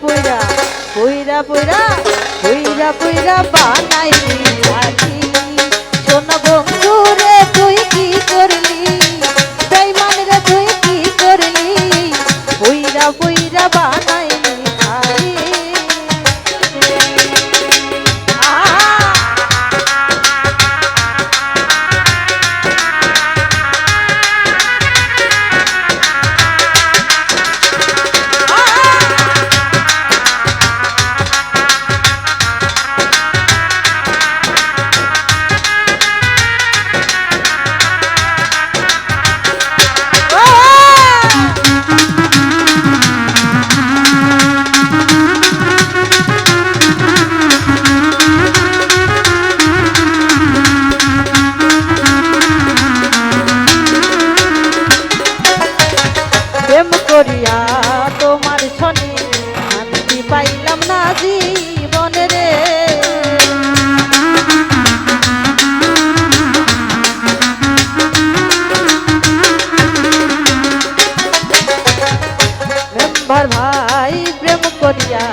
পুইরা পুইরা পুইরা পুইরা পুইরা পুইরা বানাইলি আছি শোন বন্ধু রে তুই কি করলি? করিয়া তোমার শনি শান্তি পাইলাম না জীবনে রে। ভাই প্রেম করিয়া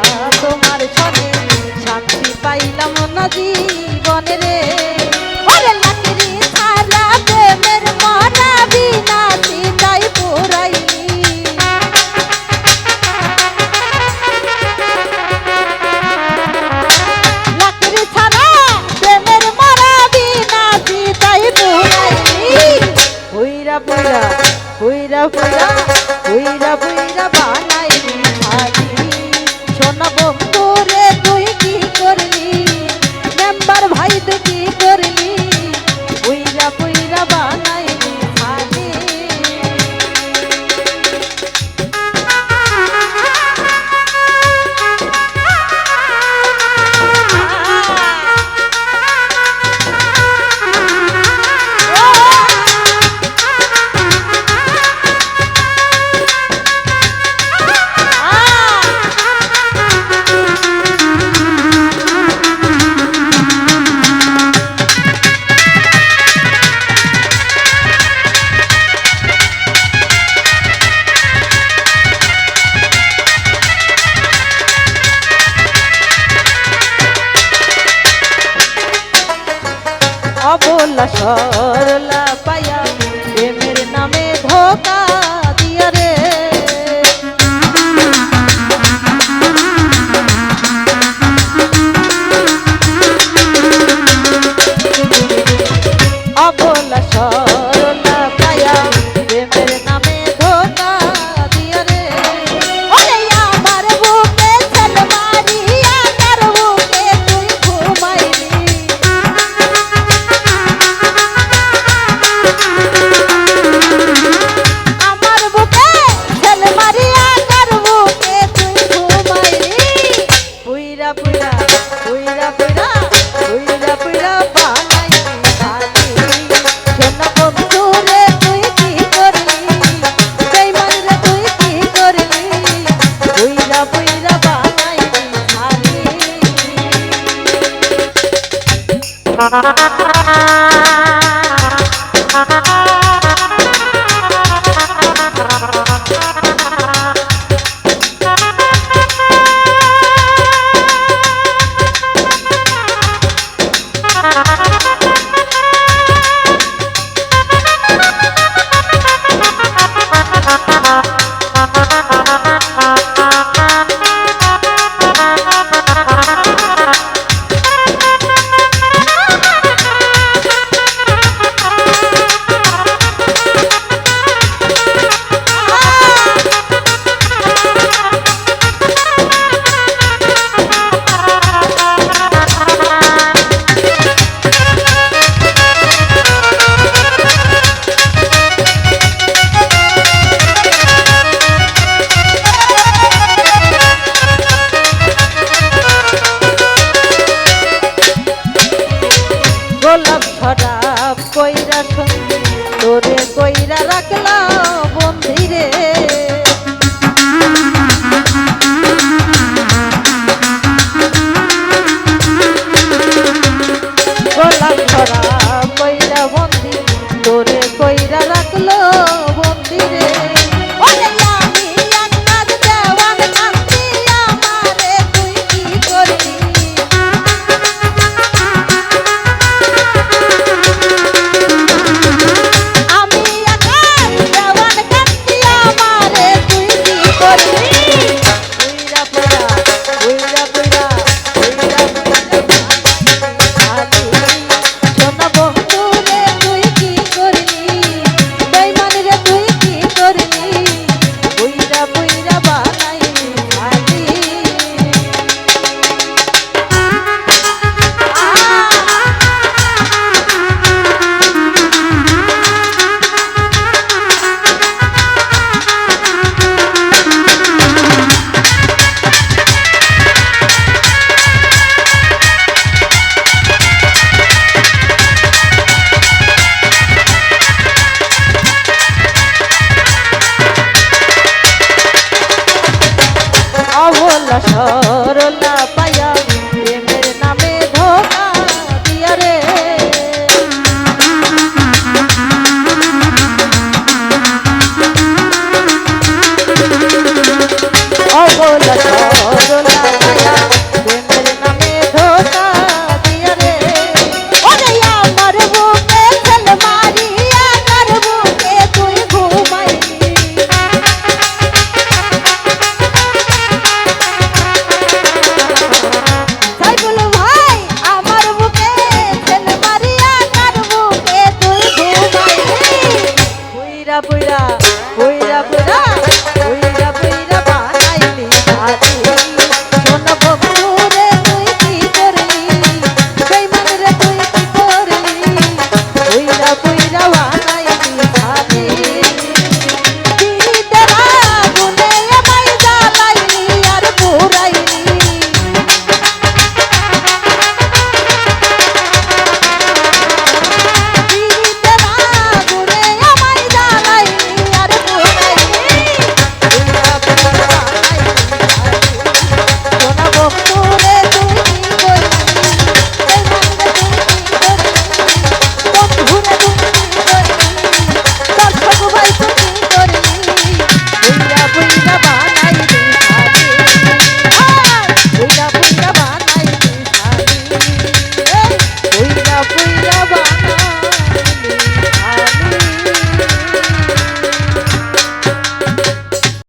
Bye-bye.